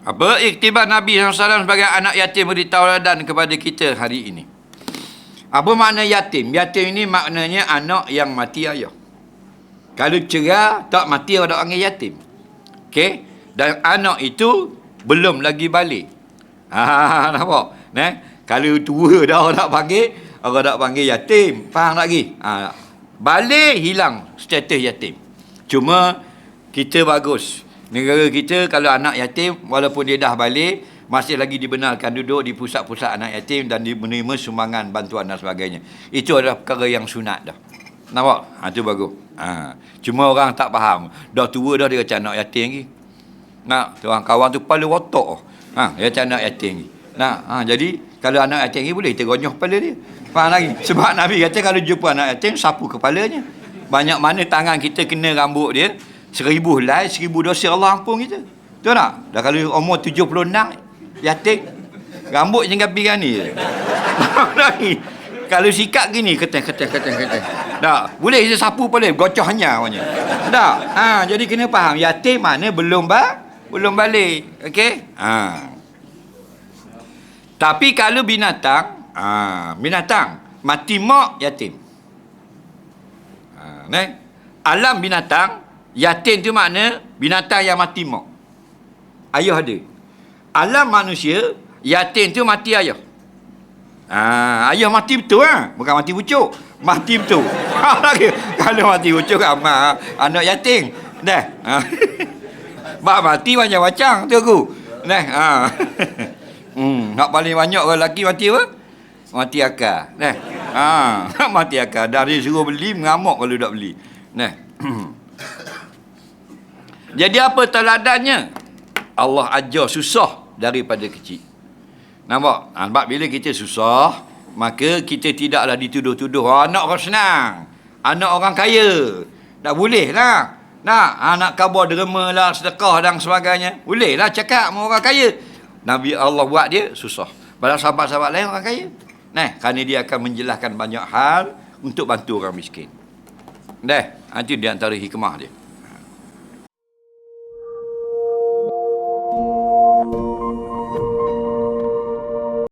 Apa iktibar Nabi SAW sebagai anak yatim beri tauladan kepada kita hari ini. Apa makna yatim? Yatim ini maknanya anak yang mati ayah. Kalau cerah, tak mati orang panggil yatim. Okey? Dan anak itu belum lagi balik. Ha, nampak? Nah, kalau tua dah orang tak panggil, orang tak panggil yatim. Faham lagi? Ha, balik hilang status yatim. Cuma kita bagus. Negara kita kalau anak yatim walaupun dia dah balik masih lagi dibenarkan duduk di pusat-pusat anak yatim dan menerima sumbangan bantuan dan sebagainya. Itu adalah perkara yang sunat dah. Nampak? Ha tu bagus. Ha. Cuma orang tak faham. Dah tua dah dia kata anak yatim lagi. Nak, orang kawan tu kepala rotok. Ha, dia kata anak yatim lagi. Nah, ha, jadi kalau anak yatim lagi boleh kita gonyoh kepala dia. Faham lagi? Sebab Nabi kata kalau jumpa anak yatim sapu kepalanya. Banyak mana tangan kita kena rambut dia, Seribu helai, seribu dosa Allah ampun kita. Betul tak? Dah kalau umur tujuh puluh enam, yatim, rambut jangan pergi ni je. kalau sikap gini, keteng, keteng, keteng, keteng. Tak, boleh je sapu boleh, gocoh hanya awaknya. Tak, ha, jadi kena faham, yatim mana belum ba, belum balik. Okey? Ha. Tapi kalau binatang, ha, binatang, mati mak yatim. Ha, ne? Alam binatang, Yatim tu makna binatang yang mati mak. Ayah ada. Alam manusia, yatim tu mati ayah. Ha, ayah mati betul ha? Bukan mati pucuk. Mati betul. Kalau mati pucuk amat anak yatim. Dah. Ha. Bak mati macam-macam tu aku. Dah. Ha. hmm, nak paling banyak orang lelaki mati apa? Mati akal. Dah. Ha, mati akal. Dari suruh beli mengamuk kalau tak beli. Nah. Jadi apa teladannya? Allah ajar susah daripada kecil. Nampak? Ha, sebab bila kita susah, maka kita tidaklah dituduh-tuduh. Oh, anak orang senang. Anak orang kaya. Tak boleh lah. Nak, anak kabar derma lah, sedekah dan sebagainya. Boleh lah cakap sama orang kaya. Nabi Allah buat dia, susah. Pada sahabat-sahabat lain orang kaya. Nah, kerana dia akan menjelaskan banyak hal untuk bantu orang miskin. Dah, itu di antara hikmah dia.